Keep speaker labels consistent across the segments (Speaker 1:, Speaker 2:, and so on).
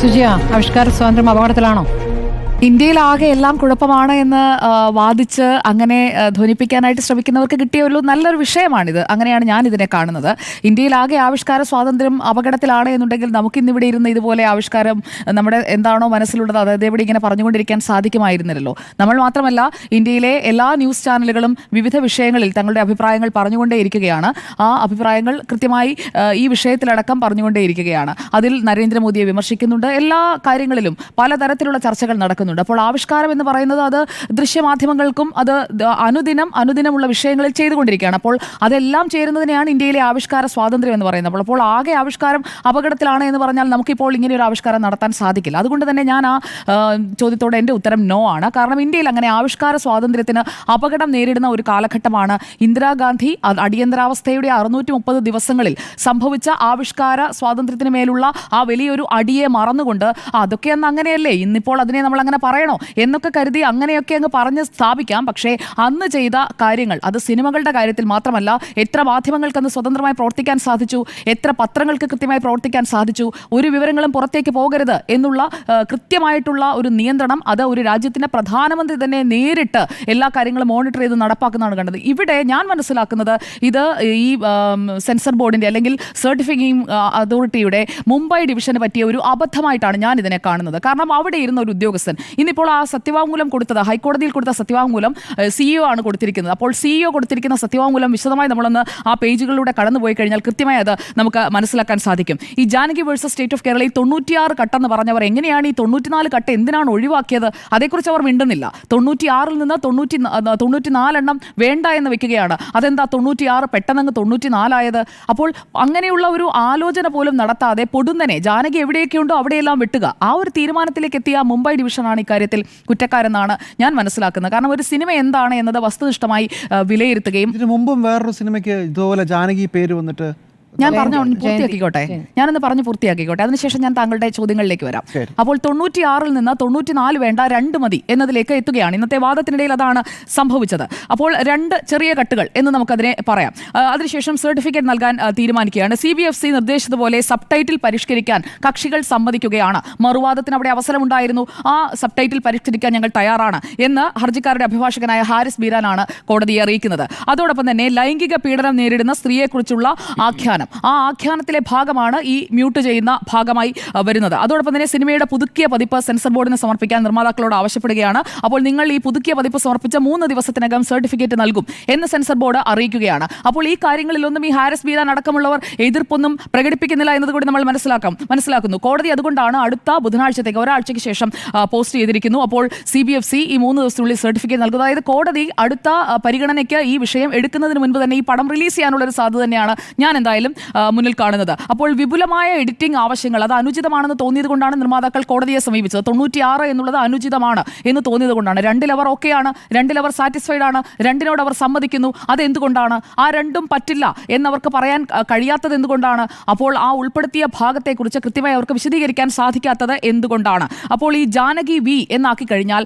Speaker 1: സുജിയ ആവിഷ്കാര സ്വാതന്ത്ര്യം അപകടത്തിലാണോ?
Speaker 2: ഇന്ത്യയിലാകെ എല്ലാം കുഴപ്പമാണ് എന്ന് വാദിച്ച് അങ്ങനെ ധ്വനിപ്പിക്കാനായിട്ട് ശ്രമിക്കുന്നവർക്ക് കിട്ടിയ ഒരു നല്ലൊരു വിഷയമാണിത്. അങ്ങനെയാണ് ഞാൻ ഇതിനെ കാണുന്നത്. ഇന്ത്യയിൽ ആകെ ആവിഷ്കാര സ്വാതന്ത്ര്യം അപകടത്തിലാണ് എന്നുണ്ടെങ്കിൽ നമുക്ക് ഇന്നിവിടെ ഇരുന്ന് ഇതുപോലെ ആവിഷ്കാരം നമ്മുടെ എന്താണോ മനസ്സിലുള്ളത് അതായത് ഇവിടെ ഇങ്ങനെ പറഞ്ഞുകൊണ്ടിരിക്കാൻ സാധിക്കുമായിരുന്നില്ലല്ലോ. നമ്മൾ മാത്രമല്ല ഇന്ത്യയിലെ എല്ലാ ന്യൂസ് ചാനലുകളും വിവിധ വിഷയങ്ങളിൽ തങ്ങളുടെ അഭിപ്രായങ്ങൾ പറഞ്ഞുകൊണ്ടേയിരിക്കുകയാണ്. ആ അഭിപ്രായങ്ങൾ കൃത്യമായി ഈ വിഷയത്തിലടക്കം പറഞ്ഞുകൊണ്ടേയിരിക്കുകയാണ്. അതിൽ നരേന്ദ്രമോദിയെ വിമർശിക്കുന്നുണ്ട്. എല്ലാ കാര്യങ്ങളിലും പലതരത്തിലുള്ള ചർച്ചകൾ നടക്കുന്നുണ്ട്. അപ്പോൾ ആവിഷ്കാരം എന്ന് പറയുന്നത് അത് ദൃശ്യമാധ്യമങ്ങൾക്കും അത് അനുദിനം അനുദിനമുള്ള വിഷയങ്ങളിൽ ചെയ്തുകൊണ്ടിരിക്കുകയാണ്. അപ്പോൾ അതെല്ലാം ചേരുന്നതിനെയാണ് ഇന്ത്യയിലെ ആവിഷ്കാര സ്വാതന്ത്ര്യം എന്ന് പറയുന്നത്. അപ്പോൾ അപ്പോൾ ആകെ ആവിഷ്കാരം അപകടത്തിലാണ് എന്ന് പറഞ്ഞാൽ നമുക്കിപ്പോൾ ഇങ്ങനെ ഒരു ആവിഷ്കാരം നടത്താൻ സാധിക്കില്ല. അതുകൊണ്ട് തന്നെ ഞാൻ ആ ചോദ്യത്തോട് എന്റെ ഉത്തരം നോ ആണ്. കാരണം ഇന്ത്യയിൽ അങ്ങനെ ആവിഷ്കാര സ്വാതന്ത്ര്യത്തിന് അപകടം നേരിടുന്ന ഒരു കാലഘട്ടമാണ് ഇന്ദിരാഗാന്ധി. അടിയന്തരാവസ്ഥയുടെ അറുന്നൂറ്റി മുപ്പത് ദിവസങ്ങളിൽ സംഭവിച്ച ആവിഷ്കാര സ്വാതന്ത്ര്യത്തിന് മേലുള്ള ആ വലിയൊരു അടിയെ മറന്നുകൊണ്ട് അതൊക്കെ അന്ന് അങ്ങനെയല്ലേ? ഇന്നിപ്പോൾ അതിനെ നമ്മൾ അങ്ങനെ പറയണോ എന്നൊക്കെ കരുതി അങ്ങനെയൊക്കെ അങ്ങ് പറഞ്ഞ് സ്ഥാപിക്കാം. പക്ഷേ അന്ന് ചെയ്ത കാര്യങ്ങൾ അത് സിനിമകളുടെ കാര്യത്തിൽ മാത്രമല്ല എത്ര മാധ്യമങ്ങൾക്ക് അന്ന് സ്വതന്ത്രമായി പ്രവർത്തിക്കാൻ സാധിച്ചു എത്ര പത്രങ്ങൾക്ക് കൃത്യമായി പ്രവർത്തിക്കാൻ സാധിച്ചു ഒരു വിവരങ്ങളും പുറത്തേക്ക് പോകരുത് എന്നുള്ള കൃത്യമായിട്ടുള്ള ഒരു നിയന്ത്രണം അത് ഒരു രാജ്യത്തിന്റെ പ്രധാനമന്ത്രി തന്നെ നേരിട്ട് എല്ലാ കാര്യങ്ങളും മോണിറ്റർ ചെയ്ത് നടപ്പാക്കുന്നതാണ് കണ്ടത്. ഇവിടെ ഞാൻ മനസ്സിലാക്കുന്നത് ഇത് ഈ സെൻസർ ബോർഡിന്റെ അല്ലെങ്കിൽ സർട്ടിഫിക്കിംഗ് അതോറിറ്റിയുടെ മുംബൈ ഡിവിഷന് പറ്റിയ ഒരു അബദ്ധമായിട്ടാണ് ഞാൻ ഇതിനെ കാണുന്നത്. കാരണം അവിടെ ഇരുന്ന ഒരു ഉദ്യോഗസ്ഥൻ ഇന്നിപ്പോൾ ആ സത്യവാങ്മൂലം കൊടുത്തത് ഹൈക്കോടതിയിൽ കൊടുത്ത സത്യവാങ്മൂലം സിഇഒ ആണ് കൊടുത്തിരിക്കുന്നത്. അപ്പോൾ സിഇഒ കൊടുത്തിരിക്കുന്ന സത്യവാങ്മൂലം വിശദമായി നമ്മളൊന്ന് ആ പേജുകളിലൂടെ കടന്നുപോയി കഴിഞ്ഞാൽ കൃത്യമായി അത് നമുക്ക് മനസ്സിലാക്കാൻ സാധിക്കും. ഈ ജാനകി വേഴ്സസ് സ്റ്റേറ്റ് ഓഫ് കേരളയിൽ തൊണ്ണൂറ്റിയാറ് കട്ടെന്ന് പറഞ്ഞവർ എങ്ങനെയാണ് ഈ തൊണ്ണൂറ്റിനാല് കട്ട് എന്തിനാണ് ഒഴിവാക്കിയത്? അതേക്കുറിച്ച് അവർ മിണ്ടുന്നില്ല. തൊണ്ണൂറ്റിയാറിൽ നിന്ന് തൊണ്ണൂറ്റി തൊണ്ണൂറ്റിനാലെണ്ണം വേണ്ട എന്ന് വെക്കുകയാണ്. അതെന്താ തൊണ്ണൂറ്റിയാറ് പെട്ടെന്നങ്ങ് തൊണ്ണൂറ്റിനാലായത്? അപ്പോൾ അങ്ങനെയുള്ള ഒരു ആലോചന പോലും നടത്താതെ പൊടുന്നനെ ജാനകി എവിടെയൊക്കെ ഉണ്ടോ അവിടെയെല്ലാം വെട്ടുക. ആ ഒരു തീരുമാനത്തിലേക്ക് എത്തിയ മുംബൈ ഡിവിഷനാണ് ഇക്കാര്യത്തിൽ കുറ്റക്കാരെന്നാണ് ഞാൻ മനസ്സിലാക്കുന്നത്. കാരണം ഒരു സിനിമ എന്താണ് എന്നത് വസ്തുനിഷ്ഠമായി വിലയിരുത്തുകയും
Speaker 3: ഇതിനു മുമ്പും വേറൊരു സിനിമയ്ക്ക് ഇതുപോലെ ജാനകി പേര് വന്നിട്ട്
Speaker 2: ഞാൻ പറഞ്ഞു പൂർത്തിയാക്കിക്കോട്ടെ. ഞാനൊന്ന് പറഞ്ഞു പൂർത്തിയാക്കിക്കോട്ടെ. അതിനുശേഷം ഞാൻ താങ്കളുടെ ചോദ്യങ്ങളിലേക്ക് വരാം. അപ്പോൾ തൊണ്ണൂറ്റിയാറിൽ നിന്ന് തൊണ്ണൂറ്റിനാല് വേണ്ട രണ്ട് മതി എന്നതിലേക്ക് എത്തുകയാണ്. ഇന്നത്തെ വാദത്തിനിടയിൽ അതാണ് സംഭവിച്ചത്. അപ്പോൾ രണ്ട് ചെറിയ കട്ടുകൾ എന്ന് നമുക്കതിനെ പറയാം. അതിനുശേഷം സർട്ടിഫിക്കറ്റ് നൽകാൻ തീരുമാനിക്കുകയാണ്. സി ബി എഫ് സി നിർദ്ദേശിച്ചതുപോലെ സബ് ടൈറ്റിൽ പരിഷ്കരിക്കാൻ കക്ഷികൾ സമ്മതിക്കുകയാണ്. മറുവാദത്തിന് അവിടെ അവസരമുണ്ടായിരുന്നു. ആ സബ് ടൈറ്റിൽ പരിഷ്കരിക്കാൻ ഞങ്ങൾ തയ്യാറാണ് എന്ന് ഹർജിക്കാരുടെ അഭിഭാഷകനായ ഹാരിസ് ബീരാനാണ് കോടതിയെ അറിയിക്കുന്നത്. അതോടൊപ്പം തന്നെ ലൈംഗിക പീഡനം നേരിടുന്ന സ്ത്രീയെക്കുറിച്ചുള്ള ആഖ്യാനം. ആ ആഖ്യാനത്തിലെ ഭാഗമാണ് ഈ മ്യൂട്ട് ചെയ്യുന്ന ഭാഗമായി വരുന്നത്. അതോടൊപ്പം തന്നെ സിനിമയുടെ പുതുക്കിയ പതിപ്പ് സെൻസർ ബോർഡിന് സമർപ്പിക്കാൻ നിർമ്മാതാക്കളോട് ആവശ്യപ്പെടുകയാണ്. അപ്പോൾ നിങ്ങൾ ഈ പുതുക്കിയ പതിപ്പ് സമർപ്പിച്ച മൂന്ന് ദിവസത്തിനകം സർട്ടിഫിക്കറ്റ് നൽകും എന്ന് സെൻസർ ബോർഡ് അറിയിക്കുകയാണ്. അപ്പോൾ ഈ കാര്യങ്ങളിലൊന്നും ഈ ഹാരിസ് ബീരാൻ അടക്കമുള്ളവർ എതിർപ്പൊന്നും പ്രകടിപ്പിക്കുന്നില്ല എന്നതുകൂടി നമ്മൾ മനസ്സിലാക്കാം മനസ്സിലാക്കുന്നു. കോടതി അതുകൊണ്ടാണ് അടുത്ത ബുധനാഴ്ചത്തേക്ക് ഒരാഴ്ചയ്ക്ക് ശേഷം പോസ്റ്റ് ചെയ്തിരിക്കുന്നു. അപ്പോൾ സി ബി എഫ് സി ഈ മൂന്ന് ദിവസത്തിനുള്ളിൽ സർട്ടിഫിക്കറ്റ് നൽകും. അതായത് കോടതി അടുത്ത പരിഗണനയ്ക്ക് ഈ വിഷയം എടുക്കുന്നതിന് മുൻപ് തന്നെ ഈ പടം റിലീസ് ചെയ്യാനുള്ള ഒരു സാധ്യത തന്നെയാണ്. ഞാൻ എന്തായാലും ആ, മുന്നിൽ കാണുന്നത്. അപ്പോൾ വിപുലമായ എഡിറ്റിംഗ് ആവശ്യങ്ങൾ അത് അനുചിതമാണെന്ന് തോന്നിയത് കൊണ്ടാണ് നിർമ്മാതാക്കൾ കോടതിയെ സമീപിച്ചത്. തൊണ്ണൂറ്റിയാറ് എന്നുള്ളത് അനുചിതമാണ് എന്ന് തോന്നിയത് കൊണ്ടാണ് രണ്ടിലവർ ഓക്കെയാണ് രണ്ടിലവർ സാറ്റിസ്ഫൈഡ് ആണ് രണ്ടിനോട് അവർ സമ്മതിക്കുന്നു. അത് എന്തുകൊണ്ടാണ് ആ രണ്ടും പറ്റില്ല എന്നവർക്ക് പറയാൻ കഴിയാത്തത് എന്തുകൊണ്ടാണ്? അപ്പോൾ ആ ഉൾപ്പെടുത്തിയ ഭാഗത്തെക്കുറിച്ച് കൃത്യമായി അവർക്ക് വിശദീകരിക്കാൻ സാധിക്കാത്തത് എന്തുകൊണ്ടാണ്? അപ്പോൾ ഈ ജാനകി വി എന്നാക്കി കഴിഞ്ഞാൽ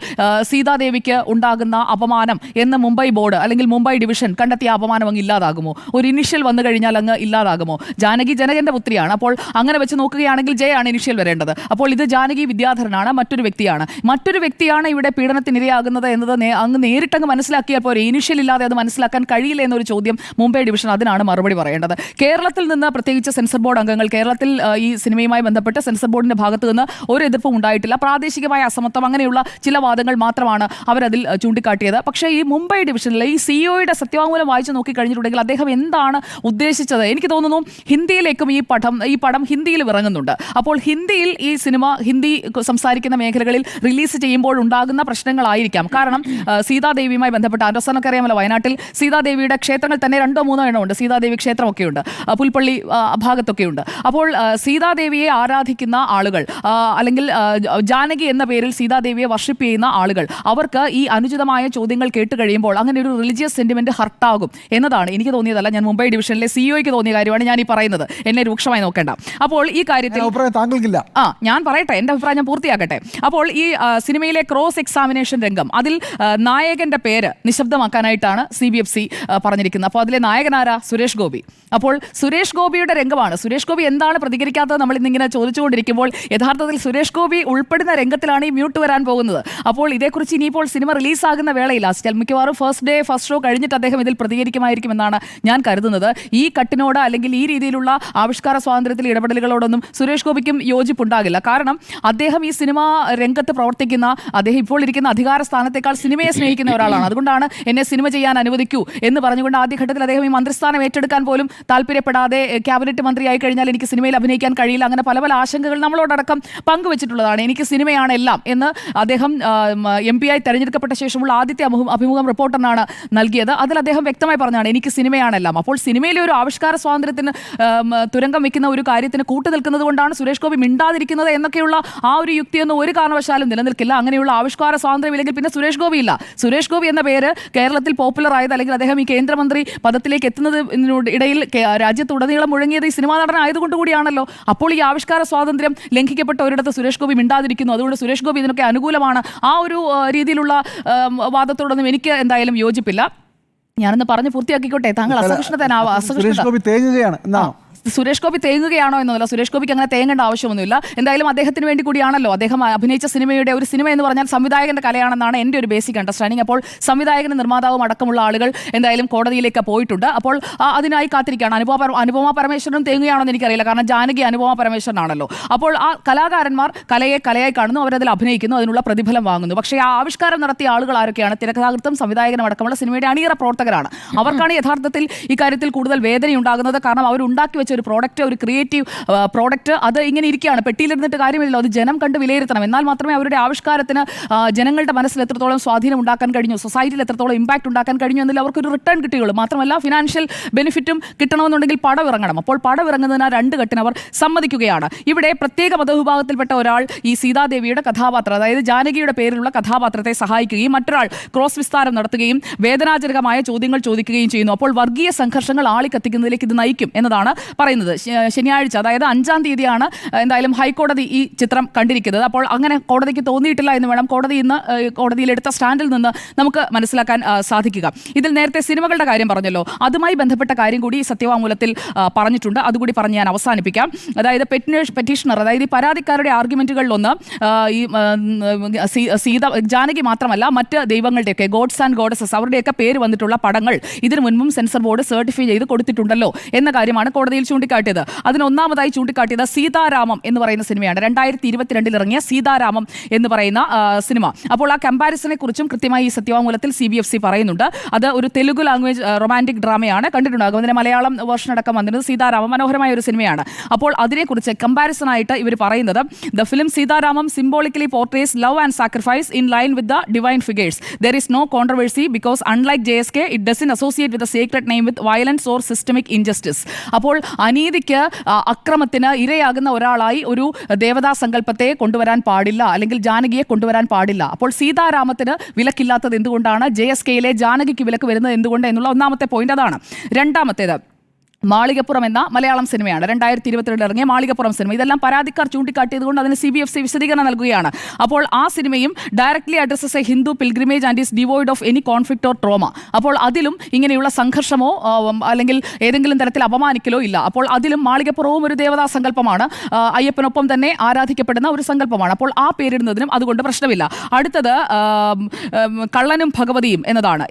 Speaker 2: സീതാദേവിക്ക് ഉണ്ടാകുന്ന അപമാനം എന്ന് മുംബൈ ബോർഡ് അല്ലെങ്കിൽ മുംബൈ ഡിവിഷൻ കണ്ടെത്തിയ അപമാനം അങ്ങ് ഇല്ലാതാകുമോ? ഒരു ഇനിഷ്യൽ വന്നു കഴിഞ്ഞാൽ അങ്ങ് ഇല്ലാതാകുമോ ജാനകി ജനകന്റെ പുത്രിയാണ്. അപ്പോൾ അങ്ങനെ വെച്ച് നോക്കുകയാണെങ്കിൽ ജയ ആണ് ഇനിഷ്യൽ വരേണ്ടത്. അപ്പോൾ ഇത് ജാനകി വിദ്യാധരനാണ് മറ്റൊരു വ്യക്തിയാണ്. മറ്റൊരു വ്യക്തിയാണ് ഇവിടെ പീഡനത്തിനിരയാകുന്നത് എന്നത് അങ്ങ് നേരിട്ടങ്ങ് മനസ്സിലാക്കിയാൽ പോരെ. ഇനിഷ്യൽ ഇല്ലാതെ അത് മനസ്സിലാക്കാൻ കഴിയില്ല എന്നൊരു ചോദ്യം മുംബൈ ഡിവിഷൻ അതിനാണ് മറുപടി പറയേണ്ടത്. കേരളത്തിൽ നിന്ന് പ്രത്യേകിച്ച് സെൻസർ ബോർഡ് അംഗങ്ങൾ കേരളത്തിൽ ഈ സിനിമയുമായി ബന്ധപ്പെട്ട് സെൻസർ ബോർഡിന്റെ ഭാഗത്തു നിന്ന് ഒരു എതിർപ്പും ഉണ്ടായിട്ടില്ല. പ്രാദേശികമായ അസമത്വം അങ്ങനെയുള്ള ചില വാദങ്ങൾ മാത്രമാണ് അവരതിൽ ചൂണ്ടിക്കാട്ടിയത്. പക്ഷേ ഈ മുംബൈ ഡിവിഷനിലെ ഈ സിഇഒയുടെ സത്യവാങ്മൂലം വായിച്ചു നോക്കി കഴിഞ്ഞിട്ടുണ്ടെങ്കിൽ അദ്ദേഹം എന്താണ് ഉദ്ദേശിച്ചത്? എനിക്ക് തോന്നുന്നു ഹിന്ദിയിലേക്കും ഈ പടം ഈ പടം ഹിന്ദിയിൽ ഇറങ്ങുന്നുണ്ട് അപ്പോൾ ഹിന്ദിയിൽ ഈ സിനിമ ഹിന്ദി സംസാരിക്കുന്ന മേഖലകളിൽ റിലീസ് ചെയ്യുമ്പോൾ ഉണ്ടാകുന്ന പ്രശ്നങ്ങളായിരിക്കാം. കാരണം സീതാദേവിയുമായി ബന്ധപ്പെട്ട ആൻഡോസനൊക്കെ അറിയാമല്ലോ വയനാട്ടിൽ. സീതാദേവിയുടെ ക്ഷേത്രങ്ങൾ തന്നെ രണ്ടോ മൂന്നോ എണ്ണമുണ്ട് സീതാദേവി ക്ഷേത്രമൊക്കെ ഉണ്ട് പുൽപ്പള്ളി ഭാഗത്തൊക്കെ ഉണ്ട് അപ്പോൾ സീതാദേവിയെ ആരാധിക്കുന്ന ആളുകൾ അല്ലെങ്കിൽ ജാനകി എന്ന പേരിൽ സീതാദേവിയെ വർഷിപ്പ് ചെയ്യുന്ന ആളുകൾ അവർക്ക് ഈ അനുചിതമായ ചോദ്യങ്ങൾ കേട്ട് കഴിയുമ്പോൾ അങ്ങനെ ഒരു റിലീജിയസ് സെന്റിമെന്റ് ഹർട്ടാകും. എന്നതാണ് എനിക്ക് തോന്നിയതല്ല. ഞാൻ മുംബൈ ഡിവിഷനിലെ സിഇഒയ്ക്ക് തോന്നിയ കാര്യമാണ് കാര്യമാണ് ഞാൻ ഈ പറയുന്നത്. എന്നെ രൂക്ഷമായി നോക്കേണ്ട. അപ്പോൾ ഈ കാര്യത്തിൽ
Speaker 3: താങ്കൾക്കില്ല.
Speaker 2: ആ ഞാൻ പറയട്ടെ. എന്റെ അഭിപ്രായം ഞാൻ പൂർത്തിയാക്കട്ടെ. അപ്പോൾ ഈ സിനിമയിലെ ക്രോസ് എക്സാമിനേഷൻ രംഗം അതിൽ നായകന്റെ പേര് നിശബ്ദമാക്കാനായിട്ടാണ് സി ബി എഫ് സി പറഞ്ഞിരിക്കുന്നത്. അപ്പോൾ അതിലെ നായകനാരാ? സുരേഷ് ഗോപി. അപ്പോൾ സുരേഷ് ഗോപിയുടെ രംഗമാണ്. സുരേഷ് ഗോപി എന്താണ് പ്രതികരിക്കാത്തത് നമ്മൾ ഇന്നിങ്ങനെ ചോദിച്ചുകൊണ്ടിരിക്കുമ്പോൾ യഥാർത്ഥത്തിൽ സുരേഷ് ഗോപി ഉൾപ്പെടുന്ന രംഗത്തിലാണ് ഈ മ്യൂട്ട് വരാൻ പോകുന്നത്. അപ്പോൾ ഇതേക്കുറിച്ച് ഇനിയിപ്പോൾ സിനിമ റിലീസാകുന്ന വേളയിൽ മിക്കവാറും ഫസ്റ്റ് ഡേ ഫസ്റ്റ് ഷോ കഴിഞ്ഞിട്ട് അദ്ദേഹം ഇതിൽ പ്രതികരിക്കുമായിരിക്കുമെന്നാണ് ഞാൻ കരുതുന്നത്. ഈ കട്ടിനോട് അല്ലെങ്കിൽ ഈ രീതിയിലുള്ള ആവിഷ്കാര സ്വാതന്ത്ര്യത്തിൽ ഇടപെടലുകളോടൊന്നും സുരേഷ് ഗോപിക്കും യോജിപ്പുണ്ടാകില്ല. കാരണം അദ്ദേഹം ഈ സിനിമാ രംഗത്ത് പ്രവർത്തിക്കുന്ന അദ്ദേഹം ഇപ്പോൾ ഇരിക്കുന്ന അധികാര സ്ഥാനത്തേക്കാൾ സിനിമയെ സ്നേഹിക്കുന്ന ഒരാളാണ്. അതുകൊണ്ടാണ് എന്നെ സിനിമ ചെയ്യാൻ അനുവദിക്കൂ എന്ന് പറഞ്ഞുകൊണ്ട് ആദ്യഘട്ടത്തിൽ അദ്ദേഹം ഈ മന്ത്രിസ്ഥാനം ഏറ്റെടുക്കാൻ പോലും താല്പര്യപ്പെടാതെ ക്യാബിനറ്റ് മന്ത്രിയായി കഴിഞ്ഞാൽ എനിക്ക് സിനിമയിൽ അഭിനയിക്കാൻ കഴിയില്ല. അങ്ങനെ പല പല ആശങ്കകൾ നമ്മളോടക്കം പങ്കുവച്ചിട്ടുള്ളതാണ്. എനിക്ക് സിനിമയാണ് എല്ലാം എന്ന് അദ്ദേഹം എം പി ആയി തെരഞ്ഞെടുക്കപ്പെട്ട ശേഷമുള്ള ആദ്യത്തെ അഭിമുഖം റിപ്പോർട്ടറിനാണ് നൽകിയത്. അതിൽ അദ്ദേഹം വ്യക്തമായി പറഞ്ഞാണ് എനിക്ക് സിനിമയാണെല്ലാം അപ്പോൾ സിനിമയിലെ ഒരു ആവിഷ്കാര സ്വാതന്ത്ര്യത്തിന് ആം, തുരങ്കം വെക്കുന്ന ഒരു കാര്യത്തിന് കൂട്ടു നിൽക്കുന്നത് കൊണ്ടാണ് സുരേഷ് ഗോപി മിണ്ടാതിരിക്കുന്നത് എന്നൊക്കെയുള്ള ആ ഒരു യുക്തിയൊന്നും ഒരു കാരണവശാലും നിലനിൽക്കില്ല. അങ്ങനെയുള്ള ആവിഷ്കാര സ്വാതന്ത്ര്യം ഇല്ലെങ്കിൽ പിന്നെ സുരേഷ് ഗോപി ഇല്ല സുരേഷ് ഗോപി എന്ന പേര് കേരളത്തിൽ പോപ്പുലർ ആയത് അല്ലെങ്കിൽ അദ്ദേഹം ഈ കേന്ദ്രമന്ത്രി പദത്തിലേക്ക് എത്തുന്നത് ഇടയിൽ രാജ്യത്തുടനീളം മുഴങ്ങിയത് ഈ സിനിമാ നടൻ ആയതുകൊണ്ട് കൂടിയാണല്ലോ. അപ്പോൾ ഈ ആവിഷ്കാര സ്വാതന്ത്ര്യം ലംഘിക്കപ്പെട്ട ഒരിടത്ത് സുരേഷ് ഗോപി മിണ്ടാതിരിക്കുന്നു. അതുകൊണ്ട് സുരേഷ് ഗോപി ഇതിനൊക്കെ അനുകൂലമാണ്. ആ ഒരു രീതിയിലുള്ള വാദത്തോടൊന്നും എനിക്ക് എന്തായാലും യോജിപ്പില്ല. ഞാനൊന്ന് പറഞ്ഞു പൂർത്തിയാക്കിക്കോട്ടെ. താങ്കൾ അസഹിഷ്ണുതനാവാ
Speaker 3: സുരേഷ് ഗോപി തേങ്ങുകയാണ്. എന്നാണോ
Speaker 2: സുരേഷ് ഗോപി തേങ്ങുകയാണോ എന്നല്ല സുരേഷ് ഗോപിക്ക് അങ്ങനെ തേങ്ങേണ്ട ആവശ്യമൊന്നുമില്ല. എന്തായാലും അദ്ദേഹത്തിന് വേണ്ടി കൂടിയാണല്ലോ. അദ്ദേഹം അഭിനയിച്ച സിനിമയുടെ ഒരു സിനിമ എന്ന് പറഞ്ഞാൽ സംവിധായകന്റെ കലയാണെന്നാണ് എന്റെ ഒരു ബേസിക് അണ്ടർസ്റ്റാൻഡിങ് അപ്പോൾ സംവിധായകനും നിർമ്മാതാവും അടക്കമുള്ള ആളുകൾ എന്തായാലും കോടതിയിലേക്ക് പോയിട്ടുണ്ട്. അപ്പോൾ അതിനായി കാത്തിരിക്കുകയാണ്. അനുപമ അനുപമ പരമേശ്വരനും തേങ്ങുകയാണോ എന്ന് എനിക്കറിയില്ല. കാരണം ജാനകി അനുപമ പരമേശ്വരനാണല്ലോ. അപ്പോൾ ആ കലാകാരന്മാർ കലയെ കലയായി കാണുന്നു. അവരതിൽ അഭിനയിക്കുന്നു. അതിനുള്ള പ്രതിഫലം വാങ്ങുന്നു. പക്ഷേ ആ ആവിഷ്കാരം നടത്തിയ ആളുകൾ ആരൊക്കെയാണ്? തിരക്കഥാകൃത്തും സംവിധായകനും അടക്കമുള്ള സിനിമയുടെ അണിയറ പ്രവർത്തകരാണ്. അവർക്കാണ് യഥാർത്ഥത്തിൽ ഇക്കാര്യത്തിൽ കൂടുതൽ വേദനയുണ്ടാകുന്നത്. കാരണം അവർ ഉണ്ടാക്കി വെച്ച ഒരു പ്രോഡക്റ്റ് ഒരു ക്രിയേറ്റീവ് പ്രോഡക്റ്റ് അത് ഇങ്ങനെ ഇരിക്കുകയാണ്. പെട്ടിയിലിരുന്നിട്ട് കാര്യമില്ലല്ലോ. അത് ജനം കണ്ട് വിലയിരുത്തണം. എന്നാൽ മാത്രമേ അവരുടെ ആവിഷ്കാരത്തിന് ജനങ്ങളുടെ മനസ്സിൽ എത്രത്തോളം സ്വാധീനം ഉണ്ടാക്കാൻ കഴിഞ്ഞു സൊസൈറ്റിയിൽ എത്രത്തോളം ഇമ്പാക്ട് ഉണ്ടാക്കാൻ കഴിഞ്ഞു എന്നതിൽ അവർക്കൊരു റിട്ടേൺ കിട്ടുകയുള്ളൂ മാത്രമല്ല ഫിനാൻഷ്യൽ ബെനിഫിറ്റും കിട്ടണമെന്നുണ്ടെങ്കിൽ പടം ഇറങ്ങണം. അപ്പോൾ പടം ഇറങ്ങുന്നതിന് ആ രണ്ട് ഘട്ടിന് അവർ സമ്മതിക്കുകയാണ്. ഇവിടെ പ്രത്യേക മതവിഭാഗത്തിൽപ്പെട്ട ഒരാൾ ഈ സീതാദേവിയുടെ കഥാപാത്രം അതായത് ജാനകിയുടെ പേരിലുള്ള കഥാപാത്രത്തെ സഹായിക്കുകയും മറ്റൊരാൾ ക്രോസ് വിസ്താരം നടത്തുകയും വേദനാജനകമായ ചോദ്യങ്ങൾ ചോദിക്കുകയും ചെയ്യുന്നു. അപ്പോൾ വർഗീയ സംഘർഷങ്ങൾ ആളിക്കത്തിക്കുന്നതിലേക്ക് ഇത് നയിക്കും എന്നതാണ് പറയുന്നത്. ശനിയാഴ്ച അതായത് അഞ്ചാം തീയതിയാണ് എന്തായാലും ഹൈക്കോടതി ഈ ചിത്രം കണ്ടിരിക്കുന്നത്. അപ്പോൾ അങ്ങനെ കോടതിക്ക് തോന്നിയിട്ടില്ല എന്ന് വേണം കോടതി ഇന്ന് കോടതിയിൽ എടുത്ത സ്റ്റാൻഡിൽ നിന്ന് നമുക്ക് മനസ്സിലാക്കാൻ സാധിക്കുക. ഇതിൽ നേരത്തെ സിനിമകളുടെ കാര്യം പറഞ്ഞല്ലോ. അതുമായി ബന്ധപ്പെട്ട കാര്യം കൂടി സത്യവാമൂലത്തിൽ പറഞ്ഞിട്ടുണ്ട്. അതുകൂടി പറഞ്ഞ് ഞാൻ അവസാനിപ്പിക്കാം. അതായത് പെറ്റിനേഷ് പെറ്റീഷണർ അതായത് ഈ പരാതിക്കാരുടെ ആർഗ്യുമെന്റുകളിലൊന്ന് ഈ സീത ജാനകി മാത്രമല്ല മറ്റ് ദൈവങ്ങളുടെയൊക്കെ ഗോഡ്സ് ആൻഡ് ഗോഡസസ് അവരുടെയൊക്കെ പേര് വന്നിട്ടുള്ള പടങ്ങൾ ഇതിനു മുൻപും സെൻസർ ബോർഡ് സർട്ടിഫൈ ചെയ്ത് കൊടുത്തിട്ടുണ്ടല്ലോ എന്ന കാര്യമാണ് കോടതിയിൽ ചൂണ്ടിക്കാട്ടിയത്. അതിന് ഒന്നാമതായി ചൂണ്ടിക്കാട്ടിയത് സീതാരാമം എന്ന് പറയുന്ന സിനിമയാണ്. രണ്ടായിരത്തി ഇരുപത്തിരണ്ടിൽ ഇറങ്ങിയ സീതാരാമം എന്ന് പറയുന്ന സിനിമ. അപ്പോൾ ആ കമ്പാരിസനെ കുറിച്ചും കൃത്യമായി ഈ സത്യവാങ്മൂലത്തിൽ സി ബി എഫ് സി പറയുന്നുണ്ട്. അത് ഒരു തെലുഗു ലാംഗ്വേജ് റൊമാന്റിക് ഡ്രാമയാണ് കണ്ടിട്ടുണ്ടാകും അതിന് മലയാളം വേർഷൻ അടക്കം വന്നിരുന്നത് സീതാരാമം. മനോഹരമായ ഒരു സിനിമയാണ്. അപ്പോൾ അതിനെക്കുറിച്ച് കമ്പാരിസൺ ആയിട്ട് ഇവർ പറയുന്നത് the film Sitaramam symbolically portrays love and sacrifice in line with the divine figures there is no controversy because unlike J S K it doesn't associate with secret name with violence or systemic injustice അപ്പോൾ അനീതിക്ക് അക്രമത്തിന് ഇരയാകുന്ന ഒരാളായി ഒരു ദേവതാ സങ്കല്പത്തെ കൊണ്ടുവരാൻ പാടില്ല അല്ലെങ്കിൽ ജാനകിയെ കൊണ്ടുവരാൻ പാടില്ല. അപ്പോൾ സീതാരാമത്തിന് വിലക്കില്ലാത്തത് എന്തുകൊണ്ടാണ്? ജെ എസ് കെയിലെ ജാനകിക്ക് വിലക്ക് വരുന്നത് എന്തുകൊണ്ട് എന്നുള്ള ഒന്നാമത്തെ പോയിന്റ് അതാണ്. രണ്ടാമത്തേത് മാളികപ്പുറം എന്ന മലയാളം സിനിമയാണ്. രണ്ടായിരത്തി ഇരുപത്തിരണ്ടിൽ ഇറങ്ങിയ മാളികപ്പുറം സിനിമ. ഇതെല്ലാം പരാതിക്കാർ ചൂണ്ടിക്കാട്ടിയത് കൊണ്ട് അതിന് സി ബി എഫ് സി വിശദീകരണം നൽകുകയാണ്. അപ്പോൾ ആ സിനിമയും directly addresses a Hindu pilgrimage and is devoid of any conflict or trauma അപ്പോൾ അതിലും ഇങ്ങനെയുള്ള സംഘർഷമോ അല്ലെങ്കിൽ ഏതെങ്കിലും തരത്തിൽ അപമാനിക്കലോ ഇല്ല. അപ്പോൾ അതിലും മാളികപ്പുറവും ഒരു ദേവതാ സങ്കല്പമാണ്. അയ്യപ്പനൊപ്പം തന്നെ ആരാധിക്കപ്പെടുന്ന ഒരു സങ്കല്പമാണ്. അപ്പോൾ ആ പേരിടുന്നതിനും അതുകൊണ്ട് പ്രശ്നമില്ല. അടുത്തത് കള്ളനും ഭഗവതിയും എന്നതാണ്.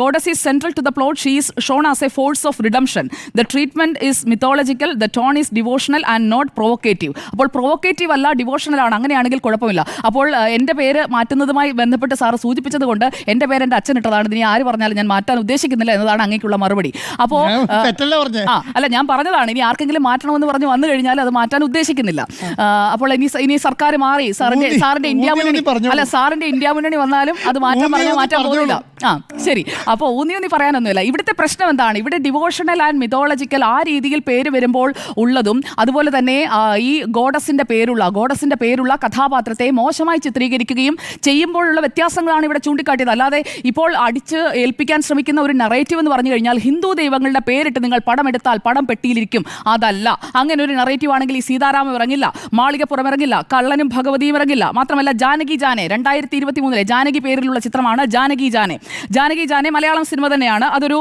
Speaker 2: Goddess is central to the plot she's shown as a force of redemption the treatment is mythological the tone is devotional and not provocative അപ്പോൾ പ്രൊവോക്കേറ്റീവ് അല്ല ഡിവോഷണൽ ആണ്. അങ്ങനെയാണെങ്കിൽ കുഴപ്പമില്ല. അപ്പോൾ എന്റെ പേര് മാറ്റുന്നതുമായി ബന്ധപ്പെട്ട് സാറ് സൂചിപ്പിച്ചത് കൊണ്ട് എന്റെ പേര് എന്റെ അച്ഛൻ ഇട്ടതാണ്. ഇനി ആര് പറഞ്ഞാലും ഞാൻ മാറ്റാൻ ഉദ്ദേശിക്കുന്നില്ല എന്നതാണ് അങ്ങേക്കുള്ള മറുപടി. അപ്പോൾ ആ, അല്ല ഞാൻ പറഞ്ഞതാണ്. ഇനി ആർക്കെങ്കിലും മാറ്റണമെന്ന് പറഞ്ഞ് വന്നു കഴിഞ്ഞാൽ അത് മാറ്റാൻ ഉദ്ദേശിക്കുന്നില്ല. അപ്പോൾ ഇനി ഇനി സർക്കാർ മാറി. സാറിന്റെ സാറിന്റെ ഇന്ത്യ മുന്നണി അല്ല സാറിന്റെ ഇന്ത്യ മുന്നണി വന്നാലും അത് മാറ്റാൻ പറഞ്ഞാൽ മാറ്റാൻ പോകുന്നില്ല ആ ശരി. അപ്പോൾ ഊന്നി ഊന്നി പറയാനൊന്നുമില്ല. ഇവിടുത്തെ പ്രശ്നം എന്താണ്? ഇവിടെ ഡിവോഷണൽ ആൻഡ് മിതോളജിക്കൽ ആ രീതിയിൽ പേര് വരുമ്പോൾ ഉള്ളതും അതുപോലെ തന്നെ ഈ ഗോഡസിന്റെ പേരുള്ള ഗോഡസിന്റെ പേരുള്ള കഥാപാത്രത്തെ മോശമായി ചിത്രീകരിക്കുകയും ചെയ്യുമ്പോഴുള്ള വ്യത്യാസങ്ങളാണ് ഇവിടെ ചൂണ്ടിക്കാട്ടിയത്. അല്ലാതെ ഇപ്പോൾ അടിച്ച് ഏൽപ്പിക്കാൻ ശ്രമിക്കുന്ന ഒരു നറേറ്റീവ് എന്ന് പറഞ്ഞു കഴിഞ്ഞാൽ ഹിന്ദു ദൈവങ്ങളുടെ പേരിട്ട് നിങ്ങൾ പടം എടുത്താൽ പടം പെട്ടിയിലിരിക്കും. അതല്ല. അങ്ങനെ ഒരു നറേറ്റീവ് ആണെങ്കിൽ ഈ സീതാരാമം ഇറങ്ങില്ല മാളികപ്പുറം ഇറങ്ങില്ല കള്ളനും ഭഗവതിയും ഇറങ്ങില്ല. മാത്രമല്ല ജാനകി ജാനെ രണ്ടായിരത്തി ഇരുപത്തി മൂന്നിലെ ജാനകി പേരിലുള്ള ചിത്രമാണ് ജാനകി ജാനെ. ജാനകി ജാനെ മലയാളം സിനിമ തന്നെയാണ്. അതൊരു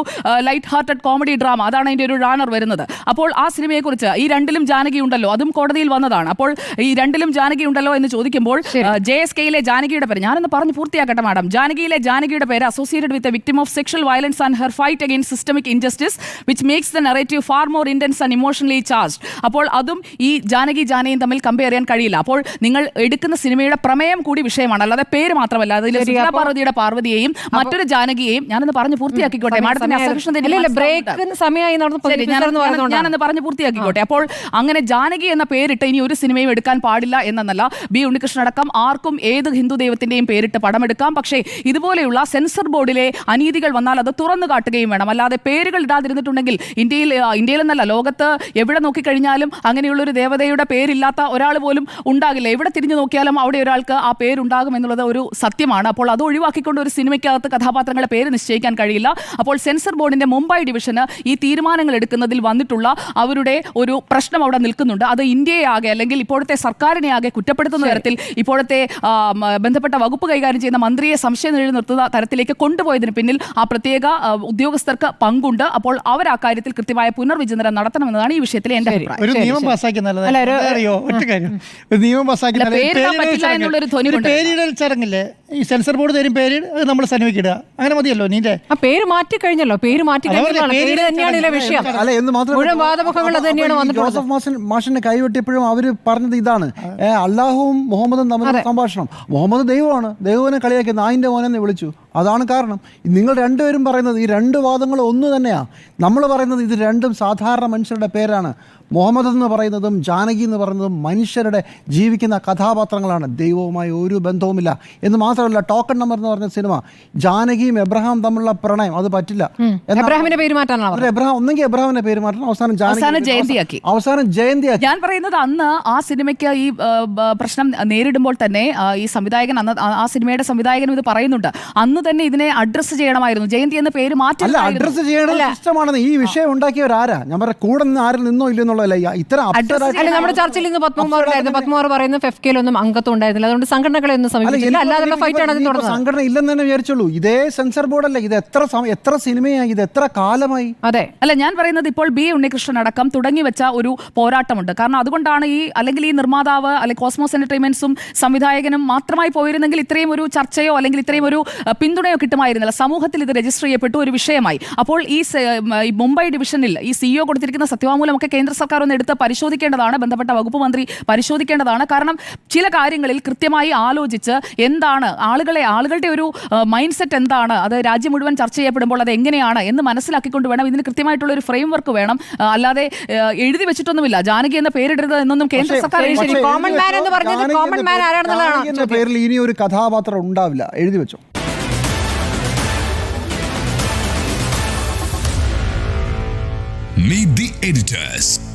Speaker 2: ലൈറ്റ് ഹാർട്ടഡ് കോമഡി ഡ്രാമ അതാണ് അതിന്റെ ഒരു റാണർ വരുന്നത്. അപ്പോൾ ആ സിനിമയെക്കുറിച്ച് ഈ രണ്ടിലും ജാനകി ഉണ്ടല്ലോ അതും കോടതിയിൽ വന്നതാണ്. അപ്പോൾ ഈ രണ്ടിലും ജാനകി ഉണ്ടല്ലോ എന്ന് ചോദിക്കുമ്പോൾ ജെ എസ് കെയിലെ ജാനകിയുടെ പേര് ഞാനൊന്ന് പറഞ്ഞ് പൂർത്തിയാക്കട്ടെ മാഡം. ജാനകിയിലെ ജാനകിയുടെ പേര് associated with victim of sexual violence and her fight against systemic injustice which makes the narrative far more intense and emotionally charge അപ്പോൾ അതും ഈ ജാനകി ജാനയും തമ്മിൽ കമ്പയർ ചെയ്യാൻ കഴിയില്ല. അപ്പോൾ നിങ്ങൾ എടുക്കുന്ന സിനിമയുടെ പ്രമേയം കൂടി വിഷയമാണ്. അല്ലാതെ പേര് മാത്രമല്ല അതിൽ പാർവതിയുടെ പാർവതിയെയും മറ്റൊരു ജാനകിയെയും ഞാനൊന്ന് പറഞ്ഞു പൂർത്തിയാക്കിക്കോട്ടെ. മാഡത്തിന്റെ
Speaker 1: സമയമായി നടന്ന്.
Speaker 2: ശരി. ഞാനൊന്ന് പറഞ്ഞ് പൂർത്തിയാക്കിക്കോട്ടെ. അപ്പോൾ അങ്ങനെ ജാനകി എന്ന പേരിട്ട് ഇനി ഒരു സിനിമയും എടുക്കാൻ പാടില്ല എന്നല്ല. ബി ഉണ്ണികൃഷ്ണൻ അടക്കം ആർക്കും ഏത് ഹിന്ദു ദൈവത്തിന്റെയും പേരിട്ട് പടമെടുക്കാം. പക്ഷേ ഇതുപോലെയുള്ള സെൻസർ ബോർഡിലെ അനീതികൾ വന്നാൽ അത് തുറന്നു കാട്ടുകയും വേണം. അല്ലാതെ പേരുകൾ ഇടാതിരുന്നിട്ടുണ്ടെങ്കിൽ ഇന്ത്യയിൽ ഇന്ത്യയിൽ ഇന്ത്യയിലെന്നല്ല ലോകത്ത് എവിടെ നോക്കിക്കഴിഞ്ഞാലും അങ്ങനെയുള്ള ഒരു ദേവതയുടെ പേരില്ലാത്ത ഒരാൾ പോലും ഉണ്ടാകില്ല. എവിടെ തിരിഞ്ഞു നോക്കിയാലും അവിടെ ഒരാൾക്ക് ആ പേരുണ്ടാകും എന്നുള്ളത് ഒരു സത്യമാണ്. അപ്പോൾ അത് ഒഴിവാക്കിക്കൊണ്ട് ഒരു സിനിമയ്ക്കകത്ത് കഥാപാത്രങ്ങളുടെ പേര് നിശ്ചയിക്കാൻ കഴിയില്ല. അപ്പോൾ സെൻസർ ബോർഡിന്റെ മുംബൈ ഡിവിഷന് ഈ തീരുമാനങ്ങൾ എടുക്കുന്നതിൽ വന്നിട്ടുള്ള അവരുടെ ഒരു പ്രശ്നം അവിടെ നിൽക്കുന്നുണ്ട്. അത് ഇന്ത്യയെ ആകെ അല്ലെങ്കിൽ ഇപ്പോഴത്തെ സർക്കാരിനെ ആകെ കുറ്റപ്പെടുത്തുന്ന തരത്തിൽ ഇപ്പോഴത്തെ ബന്ധപ്പെട്ട വകുപ്പ് കൈകാര്യം ചെയ്യുന്ന മന്ത്രിയെ സംശയം നിഴൽ നിർത്തുന്ന തരത്തിലേക്ക് കൊണ്ടുപോയതിന് പിന്നിൽ ആ പ്രത്യേക ഉദ്യോഗസ്ഥർക്ക് പങ്കുണ്ട്. അപ്പോൾ അവർ ആ കാര്യത്തിൽ കൃത്യമായ പുനർവിചിന്തനം നടത്തണമെന്നതാണ് ഈ വിഷയത്തിൽ എന്റെ അഭിപ്രായം.
Speaker 4: ഒരു നിയമം പാസ്സാക്കി
Speaker 1: അല്ല, ഒരു-
Speaker 4: അറിയോ? ഒറ്റ കാര്യം. ഒരു നിയമം പാസ്സാക്കി. പേരിടൽ ചടങ്ങില്ലേ? ഈ സെൻസർ ബോർഡ് തരും പേര് അത് നമ്മൾ സന്നിവിക്കിടുക അങ്ങനെ മതിയല്ലോ നീന്റെ
Speaker 1: ആ പേര് മാറ്റി കഴിഞ്ഞല്ലോ. പേര് മാറ്റി മാഷിന്റെ
Speaker 4: പേര്
Speaker 1: തന്നെയാണ് ഇതിലെ വിഷയം.
Speaker 3: അല്ല എന്ന്
Speaker 1: മുഴുവൻ വാദമുഖങ്ങൾ അത് തന്നെയാണ്
Speaker 3: അപ്പൊ ഈ
Speaker 1: വന്നിട്ടുള്ളത്.
Speaker 3: ജോസഫ് മാഷൻ മാഷിനെ കൈവെട്ടിയപ്പോഴും അവർ പറഞ്ഞത് ഇതാണ്. ഏ, അള്ളാഹുവും മുഹമ്മദും തമ്മിലുള്ള സംഭാഷണം. മുഹമ്മദ് ദൈവമാണ്. ദൈവനെ കളിയാക്കി നായിന്റെ മോനെന്ന് വിളിച്ചു. അതാണ് കാരണം. നിങ്ങൾ രണ്ടുപേരും പറയുന്നത് ഈ രണ്ട് വാദങ്ങളും ഒന്ന് തന്നെയാണ് നമ്മൾ പറയുന്നത് ഇത് രണ്ടും സാധാരണ മനുഷ്യരുടെ പേരാണ്. മുഹമ്മദ് എന്ന് പറയുന്നതും ജാനകി എന്ന് പറയുന്നതും മനുഷ്യരുടെ ജീവിക്കുന്ന കഥാപാത്രങ്ങളാണ്. ദൈവവുമായി ഒരു ബന്ധവുമില്ല. എന്ന് മാത്രമല്ല ടോക്കൺ നമ്പർ എന്ന് പറഞ്ഞ സിനിമ ജാനകിയും എബ്രഹാം തമ്മിലുള്ള പ്രണയം അത് പറ്റില്ല.
Speaker 1: എബ്രഹാമിന്റെ പേര് മാറ്റാനാണ്
Speaker 3: എബ്രഹാം ഒന്നെങ്കിൽ എബ്രഹാമിന്റെ പേര് മാറ്റണം. അവസാനം
Speaker 2: അവസാനം ജയന്തിയാക്കി.
Speaker 3: അവസാനം ജയന്തിയാക്കി.
Speaker 2: ഞാൻ പറയുന്നത് അന്ന് ആ സിനിമയ്ക്ക് ഈ പ്രശ്നം നേരിടുമ്പോൾ തന്നെ ഈ സംവിധായകൻ അന്ന് ആ സിനിമയുടെ സംവിധായകനും ഇത് പറയുന്നുണ്ട്. അന്ന് തന്നെ ഇതിനെ അഡ്രസ് ചെയ്യണമായിരുന്നു. ജയന്തി എന്ന പേര്
Speaker 3: അല്ല
Speaker 2: മാറ്റി
Speaker 3: അഡ്രസ് ചെയ്യേണ്ട സിസ്റ്റമാണെന്ന് ഈ വിഷയം ഉണ്ടാക്കിയവരാരാ ഞാൻ പറയാം കൂടെ നിന്ന് ആരും നിന്നോ ഇല്ലെന്നുള്ളതല്ല എന്നുള്ളതല്ല
Speaker 1: അല്ല നമ്മുടെ ചർച്ചയിൽ ഇന്ന് പത്മകുമാർ ഉണ്ടായിരുന്നു. പത്മകുമാർ പറയുന്ന ഫെഫ്കയിലൊന്നും അംഗത്വം ഉണ്ടായിരുന്നില്ല. അതുകൊണ്ട് സംഘടനകളെ ഒന്നും
Speaker 3: അല്ല,
Speaker 1: സമീപിച്ചില്ല. അല്ലാതെ
Speaker 3: ഫൈറ്റാണ്
Speaker 1: ഫൈറ്റ് ആണ് അതിന്
Speaker 3: സംഘടന ഇല്ലെന്ന് തന്നെ വിചാരിച്ചുള്ളൂ. ഇതേ സെൻസർ ബോർഡ് അല്ലേ ഇത് എത്ര എത്ര സിനിമയായി ഇത് എത്ര കാലമായി?
Speaker 1: അതെ.
Speaker 2: അല്ല ഞാൻ പറയുന്നത് ഇപ്പോൾ ബി ഉണ്ണികൃഷ്ണൻ അടക്കം തുടങ്ങി വെച്ച ഒരു പോരാട്ടമുണ്ട്. കാരണം അതുകൊണ്ടാണ് ഈ അല്ലെങ്കിൽ ഈ നിർമ്മാതാവ് അല്ലെങ്കിൽ കോസ്മോസ് എന്റർടൈൻമെന്റ്സും സംവിധായകനും മാത്രമായി പോയിരുന്നെങ്കിൽ ഇത്രയും ഒരു ചർച്ചയോ അല്ലെങ്കിൽ ഇത്രയും ഒരു അഹ്, പിന്തുണയോ കിട്ടുമായിരുന്നില്ല. സമൂഹത്തിൽ ഇത് രജിസ്റ്റർ ചെയ്യപ്പെട്ടു ഒരു വിഷയമായി. അപ്പോൾ ഈ മുംബൈ ഡിവിഷനിൽ ഈ സിഇഒ കൊടുത്തിരിക്കുന്ന സത്യവാങ്മൂലമൊക്കെ കേന്ദ്ര സർക്കാർ ഒന്ന് എടുത്ത് പരിശോധിക്കേണ്ടതാണ്. ബന്ധപ്പെട്ട വകുപ്പ് മന്ത്രി പരിശോധിക്കേണ്ടതാണ്. കാരണം ചില കാര്യങ്ങളിൽ കൃത്യമായി ആലോചിച്ച് എന്താണ് ആളുകളെ ആളുകളുടെ ഒരു മൈൻഡ് സെറ്റ് എന്താണ്? അത് രാജ്യം മുഴുവൻ ചർച്ച ചെയ്യപ്പെടുമ്പോൾ അത് എങ്ങനെയാണ് എന്ന് മനസ്സിലാക്കിക്കൊണ്ട് വേണം. ഇതിന് കൃത്യമായിട്ടുള്ള ഒരു ഫ്രെയിം വർക്ക് വേണം. അല്ലാതെ എഴുതി വെച്ചിട്ടൊന്നുമില്ല. ജാനകി എന്ന പേരിടരുത് എന്നൊന്നും കേന്ദ്ര സർക്കാർ
Speaker 3: കോമൺ
Speaker 1: മാൻ എന്ന്. പറഞ്ഞത് കോമൺ
Speaker 3: മാൻ
Speaker 1: ആരാണെന്നുള്ളതാണ്.
Speaker 3: പേരിൽ ഇനി ഒരു കഥാപാത്രം ഉണ്ടാവില്ല. എഴുതി വെച്ചോ.
Speaker 5: Meet the editors.